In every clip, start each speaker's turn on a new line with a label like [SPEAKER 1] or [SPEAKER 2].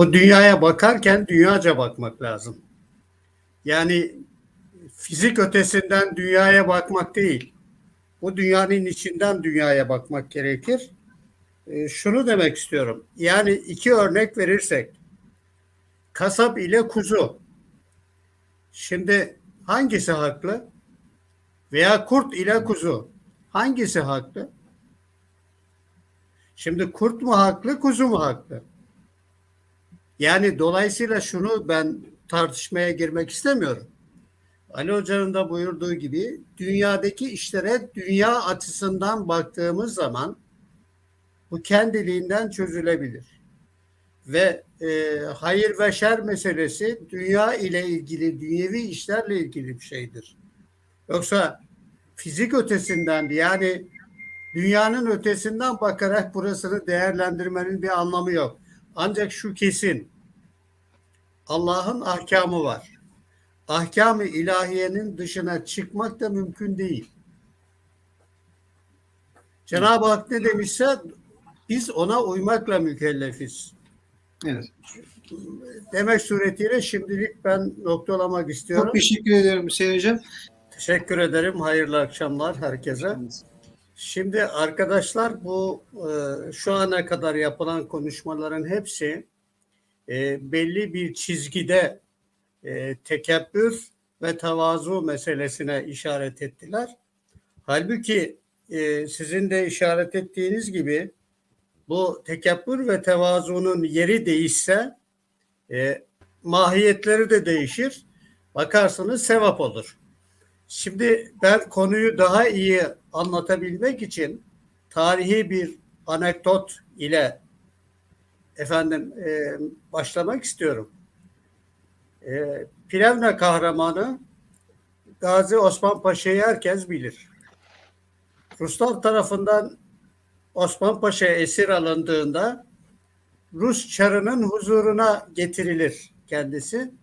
[SPEAKER 1] o dünyaya bakarken dünyaca bakmak lazım. Yani fizik ötesinden dünyaya bakmak değil. Bu dünyanın içinden dünyaya bakmak gerekir. E, şunu demek istiyorum. Yani iki örnek verirsek kasap ile kuzu. Şimdi hangisi haklı? Veya kurt ile kuzu. Hangisi haklı? Şimdi kurt mu haklı, kuzu mu haklı? Yani dolayısıyla şunu ben tartışmaya girmek istemiyorum. Ali Hoca'nın da buyurduğu gibi dünyadaki işlere dünya açısından baktığımız zaman bu kendiliğinden çözülebilir. Ve e, hayır ve şer meselesi dünya ile ilgili, dünyevi işlerle ilgili bir şeydir. Yoksa fizik ötesinden yani dünyanın ötesinden bakarak burasını değerlendirmenin bir anlamı yok. Ancak şu kesin. Allah'ın ahkamı var. Ahkamı ilahiyenin dışına çıkmak da mümkün değil. Cenab-ı Hak ne demişse biz ona uymakla mükellefiz.
[SPEAKER 2] Evet.
[SPEAKER 1] Demek suretiyle şimdilik ben noktalamak istiyorum.
[SPEAKER 2] Çok teşekkür ederim Hüseyin Hocam.
[SPEAKER 1] Teşekkür ederim. Hayırlı akşamlar herkese. Şimdi arkadaşlar bu e, şu ana kadar yapılan konuşmaların hepsi e, belli bir çizgide e, tekebbür ve tevazu meselesine işaret ettiler. Halbuki e, sizin de işaret ettiğiniz gibi bu tekebbür ve tevazunun yeri değişse e, mahiyetleri de değişir. Bakarsınız sevap olur. Şimdi ben konuyu daha iyi anlatabilmek için tarihi bir anekdot ile efendim e, başlamak istiyorum. E, Plevne kahramanı Gazi Osman Paşa'yı herkes bilir. Ruslar tarafından Osman Paşa esir alındığında Rus çarının huzuruna getirilir kendisi.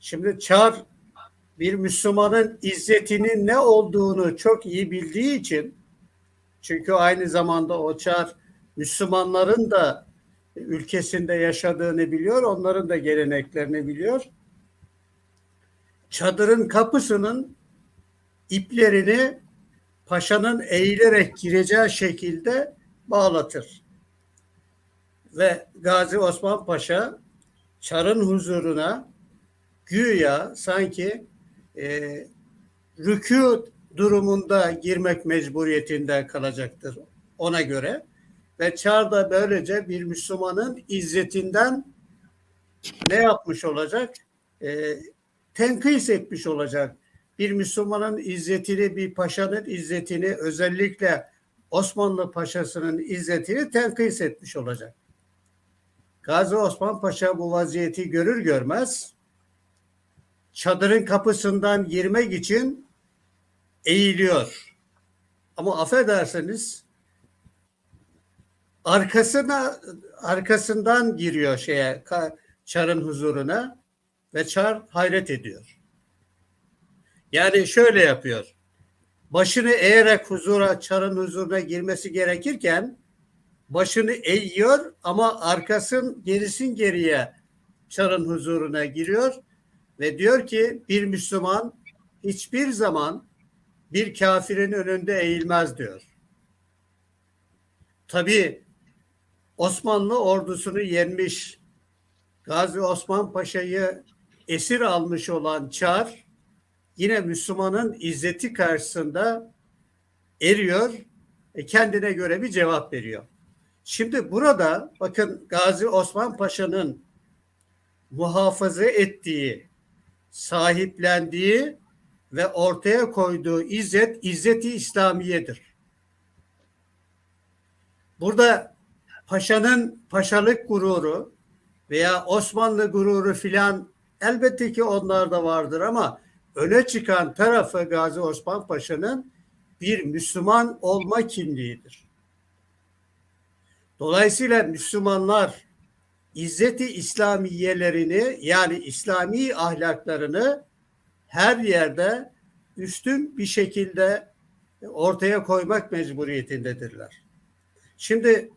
[SPEAKER 1] Şimdi çar bir Müslümanın izzetinin ne olduğunu çok iyi bildiği için çünkü aynı zamanda o çar Müslümanların da ülkesinde yaşadığını biliyor, onların da geleneklerini biliyor. Çadırın kapısının iplerini paşanın eğilerek gireceği şekilde bağlatır. Ve Gazi Osman Paşa çarın huzuruna güya sanki e, rükû durumunda girmek mecburiyetinde kalacaktır ona göre. Ve Çar da böylece bir Müslümanın izzetinden ne yapmış olacak? E, tenkis etmiş olacak. Bir Müslümanın izzetini, bir paşanın izzetini, özellikle Osmanlı paşasının izzetini tenkis etmiş olacak. Gazi Osman Paşa bu vaziyeti görür görmez çadırın kapısından girmek için eğiliyor. Ama affedersiniz arkasına arkasından giriyor şeye çarın huzuruna ve çar hayret ediyor. Yani şöyle yapıyor. Başını eğerek huzura, çarın huzuruna girmesi gerekirken başını eğiyor ama arkasın gerisin geriye çarın huzuruna giriyor ve diyor ki bir Müslüman hiçbir zaman bir kafirin önünde eğilmez diyor. Tabi Osmanlı ordusunu yenmiş Gazi Osman Paşa'yı esir almış olan Çar yine Müslümanın izzeti karşısında eriyor ve kendine göre bir cevap veriyor. Şimdi burada bakın Gazi Osman Paşa'nın muhafaza ettiği, sahiplendiği ve ortaya koyduğu izzet, izzeti İslamiyedir. Burada paşanın paşalık gururu veya Osmanlı gururu filan elbette ki onlarda vardır ama öne çıkan tarafı Gazi Osman Paşa'nın bir Müslüman olma kimliğidir. Dolayısıyla Müslümanlar İzzeti İslamiyelerini yani İslami ahlaklarını her yerde üstün bir şekilde ortaya koymak mecburiyetindedirler. Şimdi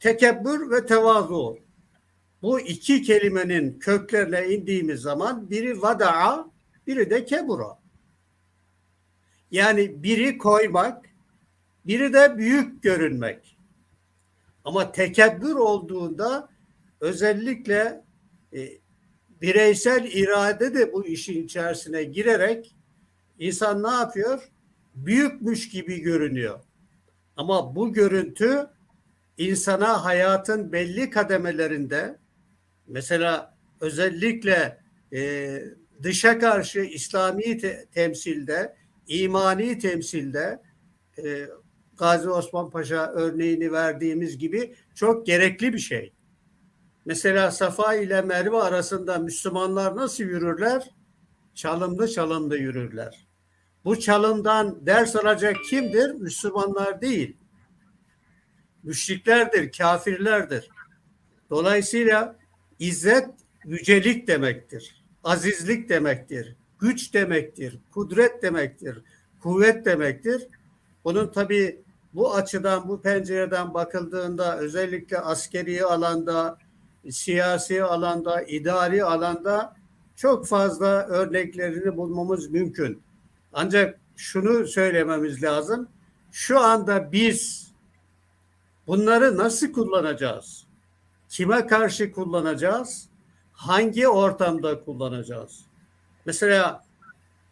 [SPEAKER 1] tekebbür ve tevazu bu iki kelimenin köklerine indiğimiz zaman biri vada'a, biri de kebura. Yani biri koymak, biri de büyük görünmek. Ama tekebbür olduğunda özellikle e, bireysel irade de bu işin içerisine girerek insan ne yapıyor? Büyükmüş gibi görünüyor. Ama bu görüntü insana hayatın belli kademelerinde mesela özellikle e, dışa karşı İslami te- temsilde, imani temsilde e, Gazi Osman Paşa örneğini verdiğimiz gibi çok gerekli bir şey. Mesela Safa ile Merve arasında Müslümanlar nasıl yürürler? Çalımlı çalımlı yürürler. Bu çalımdan ders alacak kimdir? Müslümanlar değil. Müşriklerdir, kafirlerdir. Dolayısıyla izzet yücelik demektir. Azizlik demektir. Güç demektir. Kudret demektir. Kuvvet demektir. Bunun tabii bu açıdan, bu pencereden bakıldığında özellikle askeri alanda, siyasi alanda, idari alanda çok fazla örneklerini bulmamız mümkün. Ancak şunu söylememiz lazım. Şu anda biz bunları nasıl kullanacağız? Kime karşı kullanacağız? Hangi ortamda kullanacağız? Mesela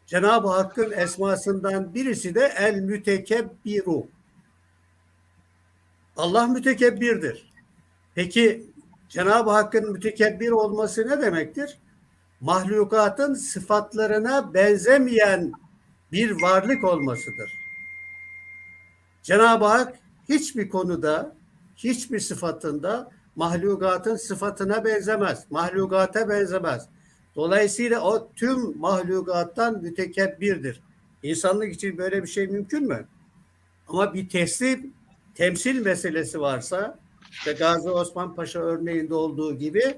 [SPEAKER 1] Cenab-ı Hakk'ın esmasından birisi de el mütekebbiru. Allah mütekebbirdir. Peki Cenab-ı Hakk'ın mütekebbir olması ne demektir? Mahlukatın sıfatlarına benzemeyen bir varlık olmasıdır. Cenab-ı Hak hiçbir konuda, hiçbir sıfatında mahlukatın sıfatına benzemez. Mahlukata benzemez. Dolayısıyla o tüm mahlukattan mütekebbirdir. İnsanlık için böyle bir şey mümkün mü? Ama bir teslim, temsil meselesi varsa, işte Gazi Osman Paşa örneğinde olduğu gibi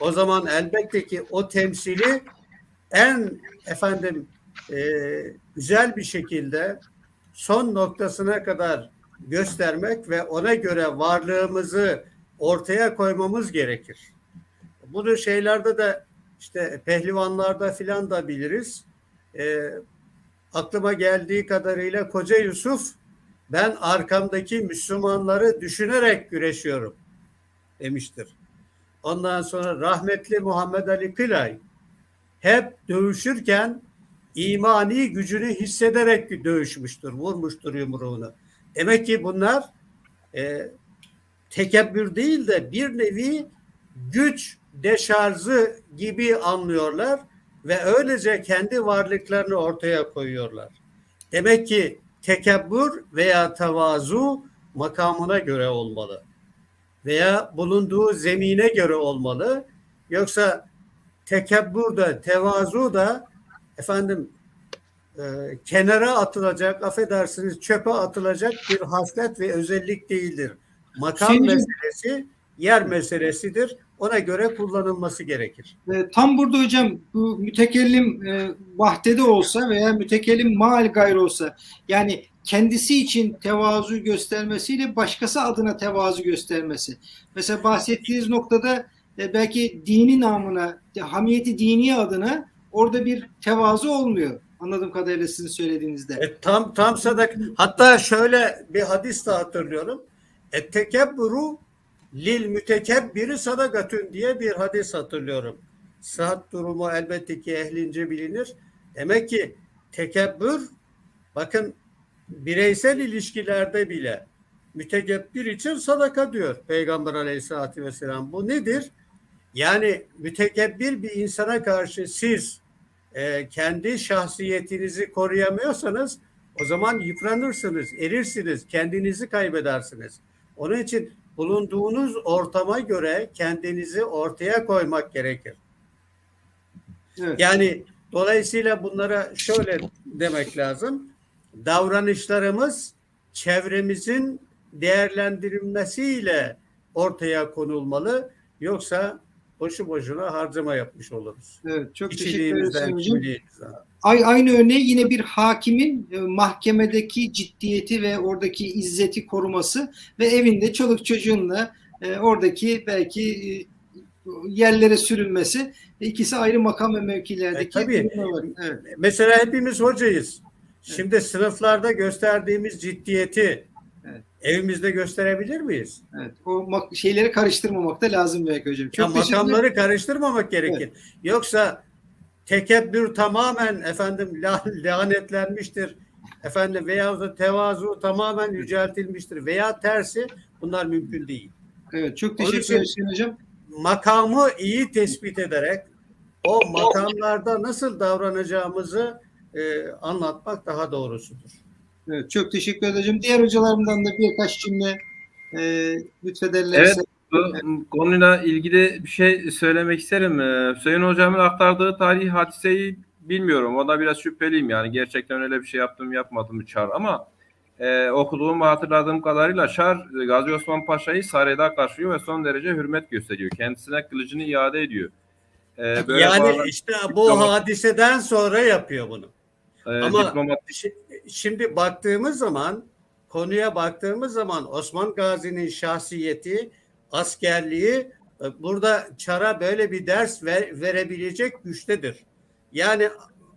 [SPEAKER 1] o zaman elbette ki o temsili en efendim e, güzel bir şekilde son noktasına kadar göstermek ve ona göre varlığımızı ortaya koymamız gerekir. Bunu şeylerde de işte pehlivanlarda filan da biliriz. E, aklıma geldiği kadarıyla Koca Yusuf ben arkamdaki Müslümanları düşünerek güreşiyorum demiştir. Ondan sonra rahmetli Muhammed Ali Kılay hep dövüşürken imani gücünü hissederek dövüşmüştür, vurmuştur yumruğunu. Demek ki bunlar e, tekebbür değil de bir nevi güç deşarjı gibi anlıyorlar ve öylece kendi varlıklarını ortaya koyuyorlar. Demek ki tekebbür veya tevazu makamına göre olmalı veya bulunduğu zemine göre olmalı. Yoksa tekebbür de tevazu da efendim e, kenara atılacak, affedersiniz çöpe atılacak bir haslet ve özellik değildir. Makam
[SPEAKER 2] Senin-
[SPEAKER 1] meselesi yer meselesidir. Ona göre kullanılması gerekir.
[SPEAKER 2] E, tam burada hocam bu mütekellim e, vahdede olsa veya mütekellim mal gayrı olsa yani kendisi için tevazu göstermesiyle başkası adına tevazu göstermesi. Mesela bahsettiğiniz noktada e, belki dini namına, hamiyeti dini adına orada bir tevazu olmuyor. Anladığım kadarıyla sizin söylediğinizde.
[SPEAKER 1] E, tam tam sadak. Hatta şöyle bir hadis de hatırlıyorum. Et tekebburu lil mütekebbiri sadakatün diye bir hadis hatırlıyorum. Sıhhat durumu elbette ki ehlince bilinir. Demek ki tekebbür bakın bireysel ilişkilerde bile mütekebbir için sadaka diyor Peygamber aleyhissalatü vesselam. Bu nedir? Yani mütekebbir bir insana karşı siz e, kendi şahsiyetinizi koruyamıyorsanız o zaman yıpranırsınız, erirsiniz, kendinizi kaybedersiniz. Onun için bulunduğunuz ortama göre kendinizi ortaya koymak gerekir.
[SPEAKER 2] Evet.
[SPEAKER 1] Yani dolayısıyla bunlara şöyle demek lazım. Davranışlarımız çevremizin değerlendirilmesiyle ortaya konulmalı. Yoksa boşu boşuna harcama yapmış oluruz.
[SPEAKER 2] Evet, çok
[SPEAKER 1] kimliğimizden.
[SPEAKER 2] Ay- Aynı örneği yine bir hakimin e, mahkemedeki ciddiyeti ve oradaki izzeti koruması ve evinde çoluk çocuğunla e, oradaki belki e, yerlere sürülmesi ikisi ayrı makam ve mevkilerdeki
[SPEAKER 1] E, tabii.
[SPEAKER 2] Evet.
[SPEAKER 1] Mesela hepimiz hocayız. Şimdi sınıflarda gösterdiğimiz ciddiyeti
[SPEAKER 2] Evet.
[SPEAKER 1] evimizde gösterebilir miyiz?
[SPEAKER 2] Evet. O şeyleri karıştırmamak da lazım belki hocam.
[SPEAKER 1] Ya
[SPEAKER 2] Çok teşekkür
[SPEAKER 1] makamları karıştırmamak gerekir. Yoksa tekebbür tamamen efendim la- lanetlenmiştir. Efendim veya da tevazu tamamen yüceltilmiştir veya tersi bunlar mümkün değil.
[SPEAKER 2] Evet, çok teşekkür ederim hocam.
[SPEAKER 1] Makamı iyi tespit ederek o makamlarda nasıl davranacağımızı e, anlatmak daha doğrusudur.
[SPEAKER 2] Evet, çok teşekkür ederim. Diğer hocalarımdan da birkaç cümle e, lütfederlerse.
[SPEAKER 3] Bu konuyla ilgili bir şey söylemek isterim. Ee, Hüseyin Hocam'ın aktardığı tarihi hadiseyi bilmiyorum. O da biraz şüpheliyim yani. Gerçekten öyle bir şey yaptım yapmadım mı Çar ama e, okuduğum ve hatırladığım kadarıyla Çar Gazi Osman Paşa'yı sarayda karşılıyor ve son derece hürmet gösteriyor. Kendisine kılıcını iade ediyor. Ee, böyle
[SPEAKER 1] yani
[SPEAKER 3] bağla-
[SPEAKER 1] işte bu hadiseden sonra yapıyor bunu.
[SPEAKER 3] E,
[SPEAKER 1] ama-
[SPEAKER 3] diplomat
[SPEAKER 1] Şi- Şimdi baktığımız zaman konuya baktığımız zaman Osman Gazi'nin şahsiyeti, askerliği e, burada Çar'a böyle bir ders ver- verebilecek güçtedir. Yani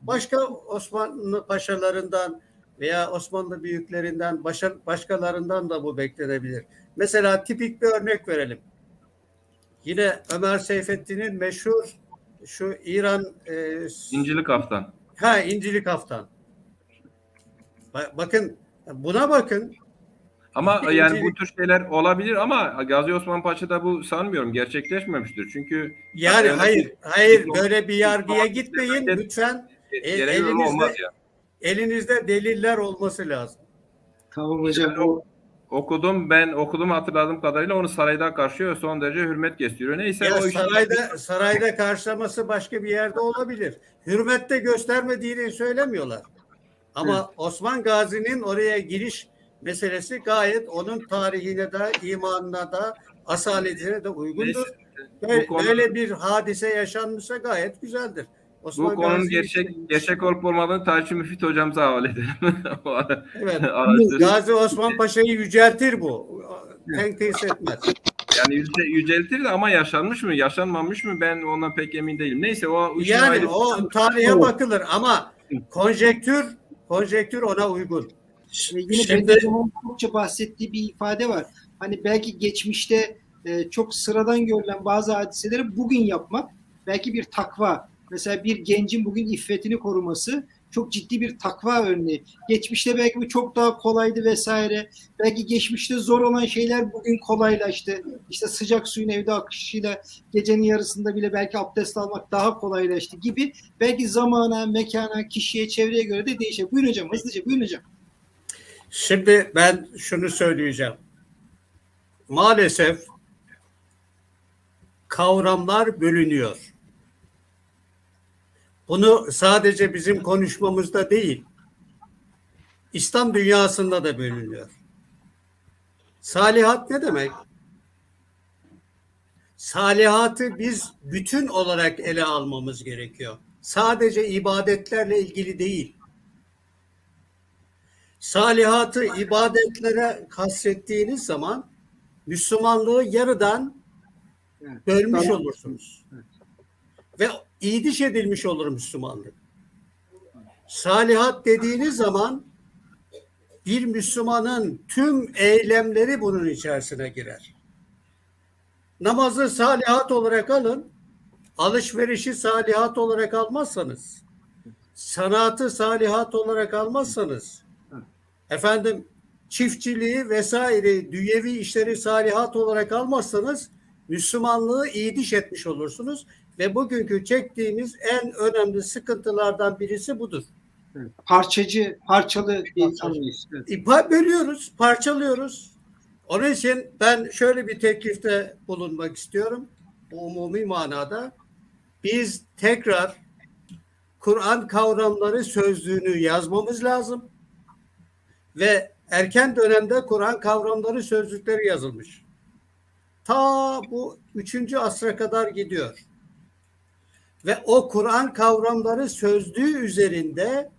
[SPEAKER 1] başka Osmanlı paşalarından veya Osmanlı büyüklerinden başa- başkalarından da bu beklenebilir. Mesela tipik bir örnek verelim. Yine Ömer Seyfettin'in meşhur şu İran e,
[SPEAKER 3] İncilik Haftan.
[SPEAKER 1] Ha İncilik Haftan. Ba- Bakın buna bakın.
[SPEAKER 3] Ama yani
[SPEAKER 1] İncilik-
[SPEAKER 3] bu tür şeyler olabilir ama Gazi Osman Paşa'da bu sanmıyorum gerçekleşmemiştir. Çünkü
[SPEAKER 1] Yani
[SPEAKER 3] Yani
[SPEAKER 1] hayır, hayır
[SPEAKER 3] diplomat-
[SPEAKER 1] böyle bir yargıya
[SPEAKER 3] diplomat-
[SPEAKER 1] gitmeyin
[SPEAKER 3] Evet.
[SPEAKER 1] lütfen. E, elinizde-
[SPEAKER 3] olmaz ya.
[SPEAKER 1] Elinizde deliller olması lazım.
[SPEAKER 2] Tamam hocam.
[SPEAKER 3] Yani
[SPEAKER 2] O,
[SPEAKER 3] Okudum ben okudum hatırladığım kadarıyla onu sarayda karşılıyor son derece hürmet gösteriyor. Neyse
[SPEAKER 1] Ya
[SPEAKER 3] o
[SPEAKER 1] sarayda sarayda karşılaması başka bir yerde olabilir. Hürmette göstermediğini söylemiyorlar. Ama Osman Gazi'nin oraya giriş meselesi gayet onun tarihine de, imanına da, asaletine de uygundur.
[SPEAKER 3] Neyse,
[SPEAKER 1] Böyle,
[SPEAKER 3] konu-
[SPEAKER 1] böyle bir hadise yaşanmışsa gayet güzeldir. Osman
[SPEAKER 3] bu konunun
[SPEAKER 1] Gazi-
[SPEAKER 3] gerçek gerçek olup olmadığını tarihçi Müfit hocamıza havale edelim. O ara-
[SPEAKER 1] Evet. Gazi Osman Paşa'yı yüceltir bu. Tenkis etmez.
[SPEAKER 3] yani yüce, yüceltir de ama yaşanmış mı yaşanmamış mı ben ondan pek emin değilim. Neyse o
[SPEAKER 1] Yani
[SPEAKER 3] ayrı-
[SPEAKER 1] o tarihe bakılır ama konjektür konjektür ona uygun. Şimdi-
[SPEAKER 2] Bediüzzaman'ın çokça bahsettiği bir ifade var. Hani belki geçmişte e, çok sıradan görülen bazı hadiseleri bugün yapmak belki bir takva. Mesela bir gencin bugün iffetini koruması çok ciddi bir takva örneği. Geçmişte belki bu çok daha kolaydı vesaire. Belki geçmişte zor olan şeyler bugün kolaylaştı. İşte sıcak suyun evde akışıyla gecenin yarısında bile belki abdest almak daha kolaylaştı gibi. Belki zamana, mekana, kişiye, çevreye göre de değişir. Buyurun hocam hızlıca buyurun hocam.
[SPEAKER 1] Şimdi ben şunu söyleyeceğim. Maalesef kavramlar bölünüyor. Bunu sadece bizim konuşmamızda değil, İslam dünyasında da bölünüyor. Salihat ne demek? Salihatı biz bütün olarak ele almamız gerekiyor. Sadece ibadetlerle ilgili değil. Salihatı ibadetlere kastettiğiniz zaman Müslümanlığı yarıdan bölmüş olursunuz. Ve iyiliş edilmiş olur Müslümanlık. Salihat dediğiniz zaman bir Müslümanın tüm eylemleri bunun içerisine girer. Namazı salihat olarak alın, alışverişi salihat olarak almazsanız, sanatı salihat olarak almazsanız, efendim çiftçiliği vesaire dünyevi işleri salihat olarak almazsanız Müslümanlığı iyi diş etmiş olursunuz ve bugünkü çektiğimiz en önemli sıkıntılardan birisi budur.
[SPEAKER 2] Evet. Parçacı, parçalı bir anlayış. Evet.
[SPEAKER 1] İpa bölüyoruz, parçalıyoruz. Onun için ben şöyle bir teklifte bulunmak istiyorum. Bu umumi manada. Biz tekrar Kur'an kavramları sözlüğünü yazmamız lazım. Ve erken dönemde Kur'an kavramları sözlükleri yazılmış. Ta bu 3. asra kadar gidiyor. Ve o Kur'an kavramları sözlüğü üzerinde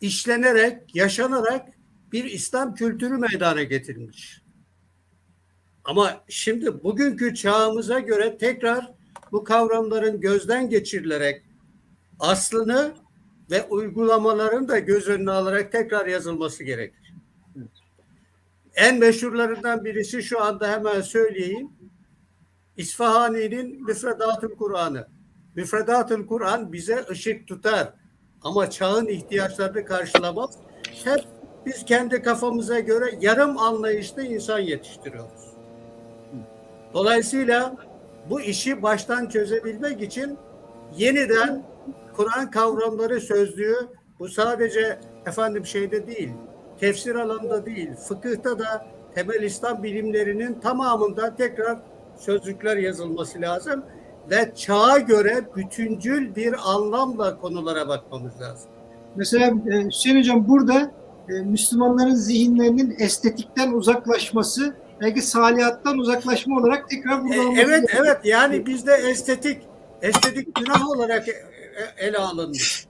[SPEAKER 1] işlenerek, yaşanarak bir İslam kültürü meydana getirilmiş. Ama şimdi bugünkü çağımıza göre tekrar bu kavramların gözden geçirilerek aslını ve uygulamaların da göz önüne alarak tekrar yazılması gerekir. En meşhurlarından birisi şu anda hemen söyleyeyim. İsfahani'nin Müfredatül Kur'an'ı. Müfredatül Kur'an bize ışık tutar ama çağın ihtiyaçlarını karşılamaz. Hep biz kendi kafamıza göre yarım anlayışlı insan yetiştiriyoruz. Dolayısıyla bu işi baştan çözebilmek için yeniden Kur'an kavramları sözlüğü bu sadece efendim şeyde değil, tefsir alanında değil, fıkıhta da temel İslam bilimlerinin tamamında tekrar sözlükler yazılması lazım ve çağa göre bütüncül bir anlamla konulara bakmamız lazım.
[SPEAKER 2] Mesela e, Hüseyin Hocam burada e, Müslümanların zihinlerinin estetikten uzaklaşması belki salihattan uzaklaşma olarak tekrar
[SPEAKER 1] E,
[SPEAKER 2] vurgulanması
[SPEAKER 1] evet
[SPEAKER 2] gerekiyor.
[SPEAKER 1] evet yani bizde estetik estetik günah olarak e- e- ele alınmış.